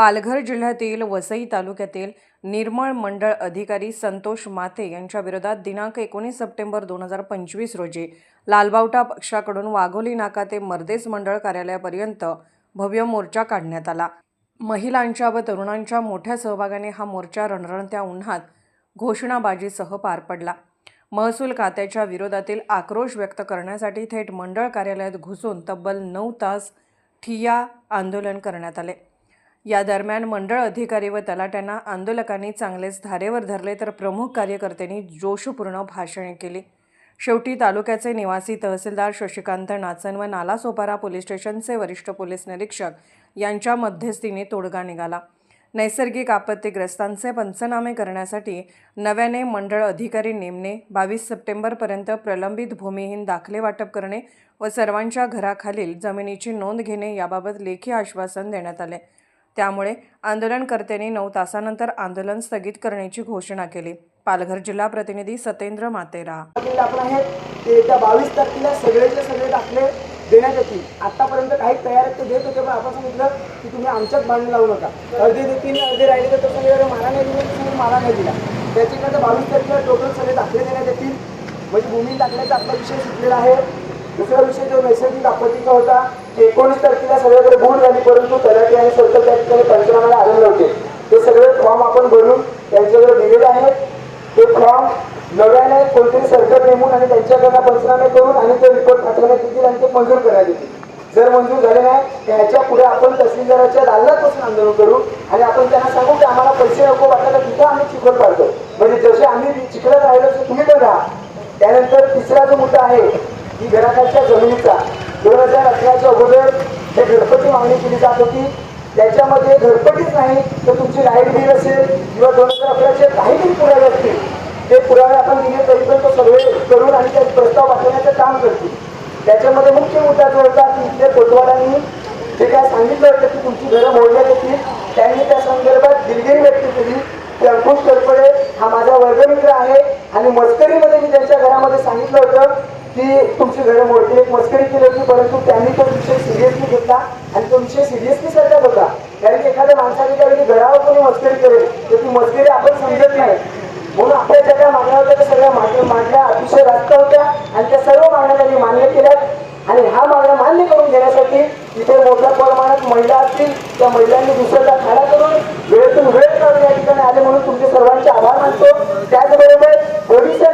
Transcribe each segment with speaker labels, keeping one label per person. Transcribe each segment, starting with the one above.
Speaker 1: पालघर जिल्ह्यातील वसई तालुक्यातील निर्मळ मंडळ अधिकारी संतोष माते यांच्या विरोधात दिनांक एकोणीस सप्टेंबर दोन हजार पंचवीस रोजी लालबावटा पक्षाकडून वाघोली नाका ते मर्देस मंडळ कार्यालयापर्यंत भव्य मोर्चा काढण्यात आला. महिलांच्या व तरुणांच्या मोठ्या सहभागाने हा मोर्चा रणरणत्या उन्हात घोषणाबाजीसह पार पडला. महसूल खात्याच्या विरोधातील आक्रोश व्यक्त करण्यासाठी थेट मंडळ कार्यालयात घुसून तब्बल नऊ तास ठिय्या आंदोलन करण्यात आले. या दरम्यान मंडळ अधिकारी व तलाट्यांना आंदोलकांनी चांगलेच धारेवर धरले तर प्रमुख कार्यकर्त्यांनी जोशपूर्ण भाषणे केली. शेवटी तालुक्याचे निवासी तहसीलदार शशिकांत नाचन व नालासोपारा पोलीस स्टेशनचे वरिष्ठ पोलीस निरीक्षक यांच्या मध्यस्थीने तोडगा निघाला. नैसर्गिक आपत्तीग्रस्तांचे पंचनामे करण्यासाठी नव्याने मंडळ अधिकारी नेमणे बावीस सप्टेंबरपर्यंत प्रलंबित भूमिहीन दाखले वाटप करणे व सर्वांच्या घराखालील जमिनीची नोंद घेणे याबाबत लेखी आश्वासन देण्यात आले. त्यामुळे आंदोलनकर्त्यांनी नऊ तासानंतर आंदोलन स्थगित करण्याची घोषणा केली. पालघर जिल्हा प्रतिनिधी सतेंद्र मातेरा.
Speaker 2: आपण आहेत ते येत्या बावीस तारखेला सगळेचे सगळे दाखले देण्यात येतील. आतापर्यंत काही तयार आहेत ते देत होते पण आपण सांगितलं की तुम्ही आमच्यात भांडण लावू नका. अर्धे देतील अर्धे राहिले तर तो मारा नाही दिला तर मारा नाही दिला. त्याच्याकडे बावीस तारखेला टोटल सगळे दाखले देण्यात येतील. म्हणजे भूमी दाखल्याचा आपला विषय सुटलेला आहे. दुसरा विषय जो नैसर्गिक आपत्तीचा होता एकोणीस तारखेला सगळ्याकडे बूड झाली परंतु तलाठी आणि सर्कल त्या ठिकाणी पंचनाम्याला आलेले होते. ते सगळे फॉर्म आपण भरून त्यांच्याकडे दिलेले आहेत. ते फॉर्म नव्याने कोणतरी सरकार नेमून आणि त्यांच्याकडनं पंचनामे करून आणि ते रिपोर्ट पाठवण्यात येतील आणि ते मंजूर करण्यात येतील. जर मंजूर झाले नाही त्याच्या पुढे आपण तहसीलदाराच्या दालनापासून आंदोलन करू आणि आपण त्यांना सांगू की आम्हाला पैसे नको वाटायला तिथं आम्ही चिखल पाडतो. म्हणजे जसे आम्ही चिखलात राहिलो तुम्ही पण राहा. त्यानंतर तिसरा जो मुद्दा आहे ही घराण्याच्या जमिनीचा दोन हजार अठराच्या अगोदर जे घरपट्टी मागणी केली जात होती. त्याच्यामध्ये घरपट्टीच नाही तर तुमची लाइट बिल असेल किंवा दोन हजार अकराचे काही बिल पुरावे असतील ते पुरावे आपण दिले तरी पण तो सर्वे करून आणि त्या प्रस्ताव वाचवण्याचं काम करतील. त्याच्यामध्ये मुख्य मुद्दा जो होता की इथल्या कोतवालांनी जे काय सांगितलं होतं की तुमची घरं मोडण्यात येतील त्यांनी त्या संदर्भात दिलगिरी व्यक्त केली. की अंकुश करपडे हा माझा वर्गमित्र आहे आणि मस्करीमध्ये मी त्यांच्या घरामध्ये सांगितलं होतं की तुमची घरं मोडतील एक मस्करी केली होती परंतु त्यांनी तो विषय सिरियसली घेतला आणि तो विषय सिरियसली सरकार होता. कारण की एखाद्या माणसाने त्यावेळी घरावर कोणी मस्करी करेल तर ती मस्करी आपण समजत नाही. म्हणून आपल्या ज्या काय मागण्या होत्या त्या सगळ्या मागण्या मागण्या अतिशय रास्त होत्या आणि त्या सर्व मागण्या त्यांनी मान्य केल्या आणि ह्या मागण्या मान्य करून घेण्यासाठी इथे मोठ्या प्रमाणात महिला असतील त्या महिलांनी दुसऱ्याला खाडा करून वेळेतून वेळ काढून या ठिकाणी आले म्हणून तुमचे सर्वांचे आभार मानतो. त्याचबरोबर पोलिसांनी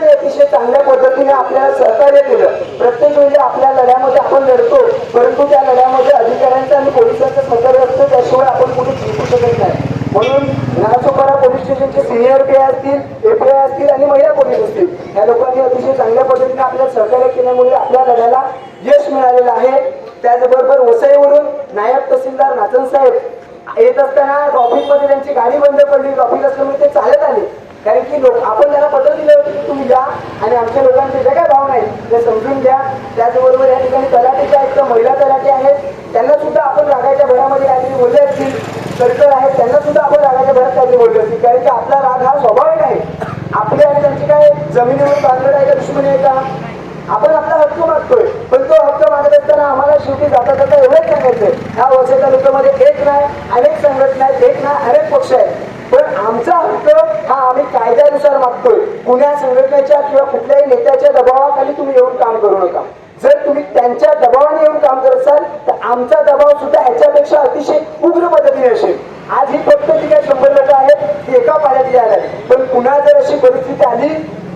Speaker 2: आपल्याला सहकार्य केलं. प्रत्येक वेळी आपल्या लढ्यामध्ये आपण लढतो परंतु त्या लढ्यामध्ये अधिकाऱ्यांचं आणि पोलिसांचं सहकार्य असतं त्याशिवाय आपण कुठे जिंकू शकत नाही. म्हणून नासोपारा पोलीस स्टेशनचे सिनियर पे असतील एफआय असतील आणि महिला पोलीस असतील या लोकांनी अतिशय चांगल्या पद्धतीने आपल्या सहकार्य केल्यामुळे आपल्या लढ्याला यश मिळालेलं आहे. त्याचबरोबर वसईवरून नायब तहसीलदार नाचन साहेब येत असताना ट्रॉफिकमध्ये त्यांची गाडी बंद पडली ट्रॉफिक असल्यामुळे ते चालत आले. कारण की लोक आपण त्यांना पत्र दिलं होतं की तुम्ही या आणि आमच्या लोकांचे जे काय भावना आहेत. ते समजून घ्या. त्याचबरोबर या ठिकाणी तलाठीच्या आहेत महिला तलाठी आहेत. त्यांना सुद्धा आपण रागाच्या भरामध्ये काहीतरी बोलले असतील. सर्कल आहेत त्यांना सुद्धा आपण रागाच्या भरात काहीतरी बोलले असतील. कारण की आपला राग हा स्वाभाविक आहे आपले आणि त्यांची काय जमिनीवर बांधलेलं आहे का दुश्मनी आहे का? आपण आपला हक्क मागतोय. पण तो हक्क मागत असताना आम्हाला शेवटी जाता जाता एवढंच सांगायचंय. ह्या वर्षाच्या तालुक्यामध्ये एक नाही अनेक संघटना आहेत एक नाही अनेक पक्ष आहेत. पण आमचा हक्क हा आम्ही कायद्यानुसार मागतोय. कुण्या संघटनेच्या किंवा कुठल्याही नेत्याच्या दबावाखाली तुम्ही येऊन काम करू नका. जर तुम्ही त्यांच्या दबावाने येऊन काम करत असाल तर आमचा दबाव सुद्धा ह्याच्यापेक्षा अतिशय उग्र पद्धतीने असेल. आज ही फक्त जी काही शंभर लोक आहेत ती एका पाण्यात यायला पण पुन्हा जर अशी परिस्थिती आली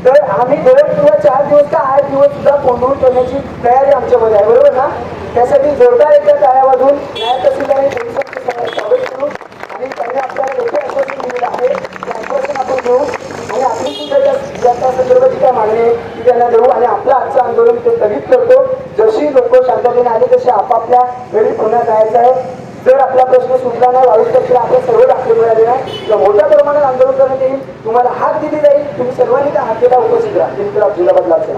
Speaker 2: तर आम्ही दोन किंवा चार दिवस का आठ दिवस सुद्धा कोंडून ठेवण्याची तयारी आमच्यामध्ये आहे. बरोबर ना? त्यासाठी जोरदार एकदा टाळ्या वाजून न्याय तहसील आणि पोलिसांचे सगळं स्वागत करू आणि त्यांनी आपल्याला मोठे आश्वासन दिलेलं आहे ते आश्वासन आपण घेऊ आणि आपली सुद्धा त्या ज्या त्या संदर्भाची काय मागणी आहे ती त्यांना देऊ आणि आपलं आजचं आंदोलन ते स्थगित करतो जशी लोक शांततेने आली तशी आपापल्या घरी पुन्हा जायचं आहे. जर आपला प्रश्न सुटला नाही बावीस तारखेला आपले सर्व दाखले मिळाले नाही तर मोठ्या प्रमाणात आंदोलन करण्यात येईल. तुम्हाला हात दिली जाईल. तुम्ही सर्वांनी त्या हाकेला उपस्थित राहा. जिंकला जिल्हा बदलाचा